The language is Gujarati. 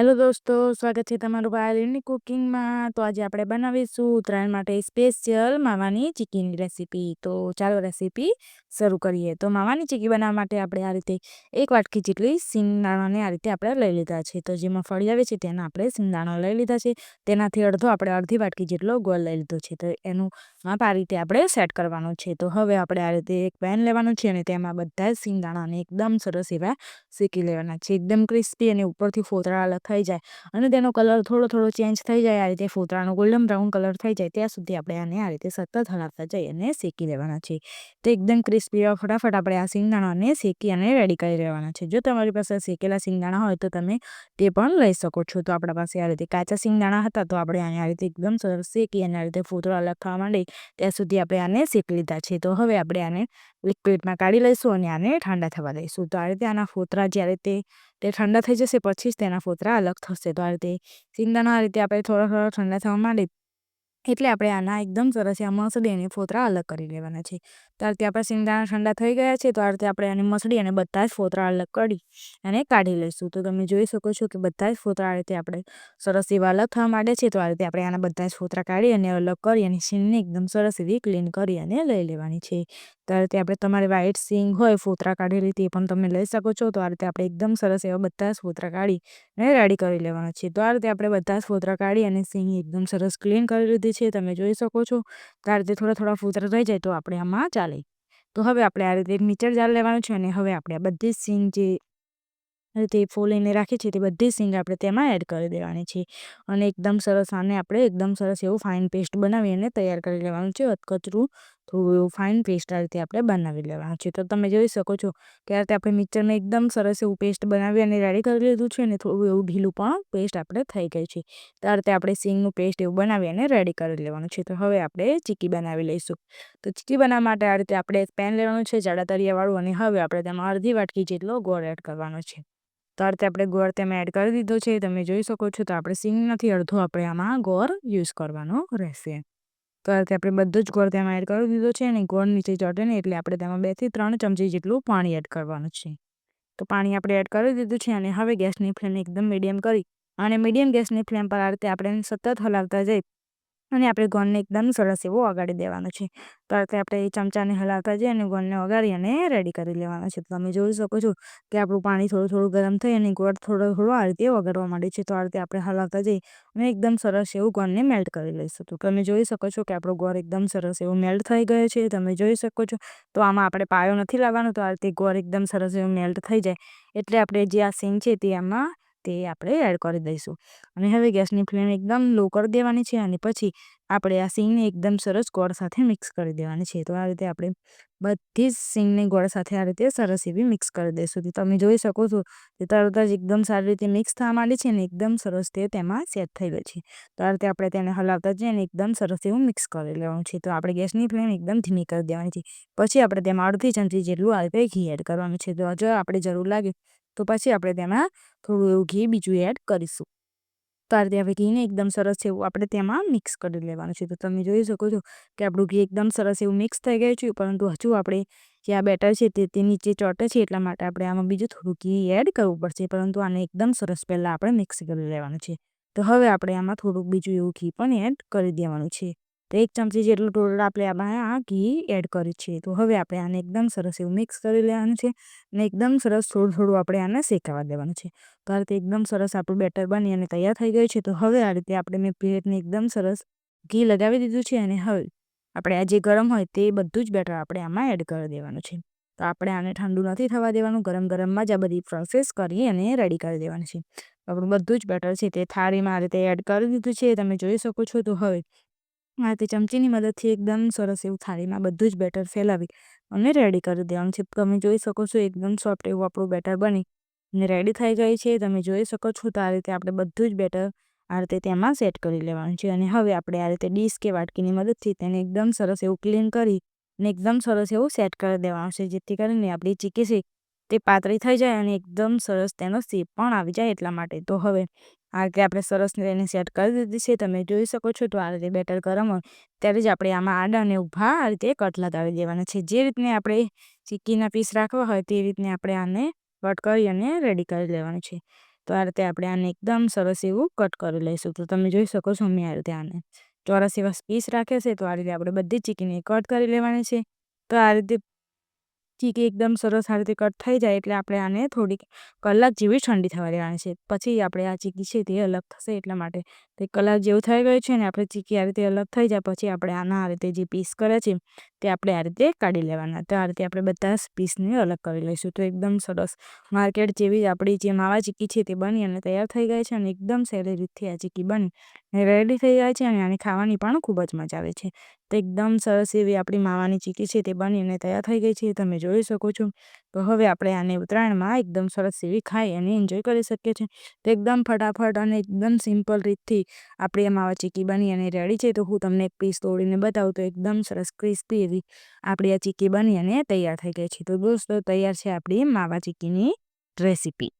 હેલો દોસ્તો, સ્વાગત છે તમારું બાયલીની કુકિંગમાં. તો આજે આપણે બનાવીશું ઉત્તરાયણ માટે સ્પેશિયલ માવાની ચીકીની રેસીપી. તો ચાલો રેસીપી શરૂ કરીએ. તો માવાની ચીકી બનાવવા માટે આપણે આ રીતે એક વાટકી જેટલી સિંગદાણાને આ રીતે આપણે લઈ લીધા છે. તો જેમાં ફળી આવે છે તેના આપણે સિંગદાણા લઈ લીધા છે. તેનાથી અડધો આપણે અડધી વાટકી જેટલો ગોળ લઈ લીધો છે. તો એનું માપ આ રીતે આપણે સેટ કરવાનું છે. તો હવે આપણે આ રીતે એક પેન લેવાનું છે અને તેમાં બધા સિંગદાણાને એકદમ સરસ એવા શેકી લેવાના છે. એકદમ ક્રિસ્પી અને ઉપરથી ફોતરા થઈ જાય અને તેનો કલર થોડો થોડો ચેન્જ થઈ જાય, આ રીતે ફોતરાનો ગોલ્ડન બ્રાઉન કલર થઈ જાય, ત્યાં સુધી આપણે આને આ રીતે સતત હલાવતા જઈ અને શેકી લેવાના છે તો એકદમ ક્રિસ્પી ફટાફટ આપણે આ સિંગદાણાને શેકી અને રેડી કરી લેવાના છે. જો તમારી પાસે શેકેલા સિંગદાણા હોય તો તમે તે પણ લઈ શકો છો. તો આપણા પાસે આ રીતે કાચા સિંગદાણા હતા તો આપણે આને આ રીતે એકદમ સરસ શેકી અને આ રીતે ફોતરો અલગ થવા માંડે, ત્યાં સુધી આપણે આને શેકી લીધા છે. તો હવે આપણે આને લિક્વિડમાં કાઢી લઈશું અને આને ઠંડા થવા દઈશું. તો આ રીતે આના ફોતરા જ્યારે તે તે ઠંડા થઈ જશે પછી જ તેના ફોતરા અલગ થશે. તો આ રીતે સિંગદાણા આ રીતે આપણે થોડા થોડા ઠંડા થવા માંડે એટલે આપણે આના એકદમ સરસ આ મસળી અને ફોતરા અલગ કરી લેવાના છે. તો આ રીતે આપણા સિંગદાણા ઠંડા થઈ ગયા છે, તો આ રીતે આપણે આને મસળી અને બધા જ ફોતરા અલગ કરી અને કાઢી લઈશું. તો તમે જોઈ શકો છો કે બધા જ ફોતરા આ રીતે આપણે સરસ એવા અલગ થવા માંડે છે, તો આ રીતે આપણે આના બધા જ ફોતરા કાઢી અને અલગ કરી અને સીંગને એકદમ સરસ એવી ક્લીન કરી અને લઈ લેવાની છે. તો આ રીતે આપણે તમારે વ્હાઈટ સિંગ હોય, ફોતરા કાઢેલી તે પણ તમે લઈ શકો છો. તો આ રીતે આપણે એકદમ સરસ એવા બધા જ ફોતરા કાઢી અને રેડી કરી લેવાના છે. તો આ રીતે આપણે બધા જ ફોતરા કાઢી અને સિંગ એકદમ સરસ ક્લીન કરી લીધી છે, તમે જોઈ શકો છો. તો આ રીતે થોડા થોડા ફોતરા રહી જાય તો આપણે આમાં ચાલે. તો હવે આપણે આ રીતે મીટર જાળ લેવાનું છે અને હવે આપણે આ બધી સિંગ જે તે ફોલીને રાખી છે, તે બધી સિંગ આપણે તેમાં એડ કરી દેવાની છે. અને એકદમ સરસ આને આપણે એકદમ સરસ એવું ફાઇન પેસ્ટ બનાવી અને તૈયાર કરી લેવાનું છે અધકચરું થોડું એવું ફાઇન પેસ્ટ આ રીતે આપણે બનાવી લેવાનું છે. તો તમે જોઈ શકો છો કે આ રીતે આપણે મિક્સરને એકદમ સરસ એવું પેસ્ટ બનાવી અને રેડી કરી લીધું છે અને થોડું એવું ઢીલું પણ પેસ્ટ આપણે થઈ ગઈ છે. તો રીતે આપણે સિંગનું પેસ્ટ એવું બનાવી અને રેડી કરી લેવાનું છે. તો હવે આપણે ચીકી બનાવી લઈશું. તો ચીકી બનાવવા માટે આ રીતે આપણે પેન લેવાનું છે જાડા તળિયાવાળું અને હવે આપણે તેમાં અડધી વાટકી જેટલો ગોળ એડ કરવાનો છે. તો આ રીતે આપણે ગોળ તેમાં એડ કરી દીધો છે. તમે જોઈ શકો છો તો આપણે સિંગ નથી અડધો આપણે આમાં ગોળ યુઝ કરવાનો રહેશે. તો આ આપણે બધું જ ગોળ તેમાં એડ કરી દીધો છે અને ગોળ નીચે ચોટે ને એટલે આપણે તેમાં બેથી ત્રણ ચમચી જેટલું પાણી એડ કરવાનું છે. તો પાણી આપણે એડ કરી દીધું છે અને હવે ગેસની ફ્લેમ એકદમ મીડિયમ કરી અને મીડિયમ ગેસની ફ્લેમ પર આ રીતે આપણે સતત હલાવતા જઈ અને આપણે ગોળને એકદમ સરસ એવો ઓગાળી દેવાનો છે. તો આ રીતે આપણે ચમચાને હલાવતા જઈએ અને ગોળને ઓગાળી અને રેડી કરી લેવાનો છે. તો તમે જોઈ શકો છો કે આપણું પાણી થોડું થોડું ગરમ થઈ અને ગોળ થોડો થોડો આ રીતે ઓગાળવા માંડે છે. તો આ રીતે આપણે હલાવતા જઈએ અને એકદમ સરસ એવું ગોળને મેલ્ટ કરી લઈશું. તો તમે જોઈ શકો છો કે આપણો ગોળ એકદમ સરસ એવું મેલ્ટ થઈ ગયો છે. તમે જોઈ શકો છો તો આમાં આપણે પાયો નથી લાવવાનો તો આ રીતે ગોળ એકદમ સરસ એવું મેલ્ટ થઈ જાય. એટલે આપણે જે આ સીન છે તે આમાં તે આપણે એડ કરી દઈશું. અને હવે ગેસની ફ્લેમ એકદમ લો કરી દેવાની છે અને પછી આપણે આ સિંગને એકદમ સરસ ગોળ સાથે મિક્સ કરી દેવાની છે. તો આ રીતે આપણે બધી જ સિંગને ગોળ સાથે આ રીતે સરસ એવી મિક્સ કરી દઈશું. તમે જોઈ શકો છો તે તરત જ એકદમ સારી રીતે મિક્સ થવા માંડી છે અને એકદમ સરસ તે તેમાં સેટ થઈ ગઈ છે. તો આ રીતે આપણે તેને હલાવતા જઈએ અને એકદમ સરસ એવું મિક્સ કરી લેવાનું છે. તો આપણે ગેસની ફ્લેમ એકદમ ધીમી કરી દેવાની છે. પછી આપણે તેમાં અડધી ચમચી જેટલું આ રીતે ઘી એડ કરવાનું છે. તો જો આપણે જરૂર લાગે તો પછી આપણે તેમાં થોડું એવું ઘી બીજું એડ કરીશું. તો આ રીતે હવે ઘીને એકદમ સરસ એવું આપણે તેમાં મિક્સ કરી લેવાનું છે. તો તમે જોઈ શકો છો કે આપણું ઘી એકદમ સરસ એવું મિક્સ થઈ ગયું છે, પરંતુ હજુ આપણે જે આ બેટર છે તે તે નીચે ચોટે છે, એટલા માટે આપણે આમાં બીજું થોડું ઘી એડ કરવું પડશે, પરંતુ આને એકદમ સરસ પહેલાં આપણે મિક્સ કરી લેવાનું છે. તો હવે આપણે આમાં થોડુંક બીજું એવું ઘી પણ એડ કરી દેવાનું છે. તો એક ચમચી જેટલું ટોટલ આપણે આમાં આ ઘી એડ કરી છે. તો હવે આપણે આને એકદમ સરસ એવું મિક્સ કરી લેવાનું છે અને એકદમ સરસ થોડું થોડું આપણે આને શેકાવા દેવાનું છે. તો આ એકદમ સરસ આપણું બેટર બની અને તૈયાર થઈ ગયું છે. તો હવે આ રીતે આપણે મેં પ્લેટને એકદમ સરસ ઘી લગાવી દીધું છે અને હવે આપણે આ જે ગરમ હોય તે બધું જ બેટર આપણે આમાં એડ કરી દેવાનું છે. તો આપણે આને ઠંડુ નથી થવા દેવાનું. ગરમ ગરમમાં જ આ બધી પ્રોસેસ કરી અને રેડી કરી દેવાની છે. આપણું બધું જ બેટર છે. તે થાળીમાં આ રીતે એડ કરી દીધું છે. તમે જોઈ શકો છો. તો હવે રીતે ચમચીની મદદથી એકદમ સરસ એવું થાળીમાં બધું જ બેટર ફેલાવી અને રેડી કરી દેવાનું છે. તમે જોઈ શકો છો, એકદમ સોફ્ટ એવું આપણું બેટર બની ને રેડી થઈ ગઈ છે. તમે જોઈ શકો છો, તો આ રીતે આપણે બધું જ બેટર આ રીતે તેમાં સેટ કરી લેવાનું છે. અને હવે આપણે આ રીતે ડીશ કે વાટકીની મદદથી તેને એકદમ સરસ એવું ક્લીન કરી ને એકદમ સરસ એવું સેટ કરી દેવાનું છે. જેથી કરીને આપણી ચીકી છે તે પાતળી થઈ જાય અને એકદમ સરસ તેનો શેપ પણ આવી જાય એટલા માટે. તો હવે આ રીતે આપણે સરસ એને સેટ કરી દીધી છે. તમે જોઈ શકો છો તો આ રીતે બેટર ગરમ હોય ત્યારે જ આપણે આમાં આડા અને ઊભા આ રીતે કટ લગાવી દેવાના છે. જે રીતને આપણે ચીકીના પીસ રાખવા હોય તે રીતને આપણે આને કટ કરી અને રેડી કરી લેવાનું છે. તો આ રીતે આપણે આને એકદમ સરસ એવું કટ કરી લઈશું. તો તમે જોઈ શકો છો મેં આ રીતે આને ચોરસ એવા પીસ રાખે છે. તો આ રીતે આપણે બધી ચીકીને કટ કરી લેવાની છે. તો આ રીતે ચીકી એકદમ સરસ આ રીતે કટ થઈ જાય એટલે આપણે આને થોડીક કલાક જેવી ઠંડી થવા દેવાની છે. પછી આપણે આ ચીકી છે તે અલગ થશે એટલા માટે. તે કલાક જેવું થઈ ગયું છે ને આપણે ચીકી આ રીતે અલગ થઈ જાય પછી આપણે આના આ રીતે જે પીસ કરે છે તે આપણે આ રીતે કાઢી લેવાના. તો આ રીતે આપણે બધા પીસને અલગ કરી લઈશું. તો એકદમ સરસ માર્કેટ જેવી આપણી જે માવા ચીકી છે તે બની અને તૈયાર થઈ ગઈ છે અને એકદમ સહેલી રીતથી આ ચીકી બની રેડી થઈ જાય છે અને આને ખાવાની પણ ખૂબ જ મજા આવે છે. તો એકદમ સરસ એવી આપણી માવાની ચીકી છે તે બની અને તૈયાર થઈ ગઈ છે. તમે જોઈ શકો છો. તો હવે આપણે આને ઉત્તરાયણમાં એકદમ સરસ એવી ખાઈ અને એન્જોય કરી શકીએ છીએ. તો એકદમ ફટાફટ અને એકદમ સિમ્પલ રીતથી આપણી આ માવા ચીકી બની અને રેડી છે. તો હું તમને એક પીસ તોડીને બતાવું તો એકદમ સરસ ક્રિસ્પી એવી આપણી આ ચીકી બની અને તૈયાર થઈ ગઈ છે. તો દોસ્તો, તૈયાર છે આપણી માવા ચીકીની રેસીપી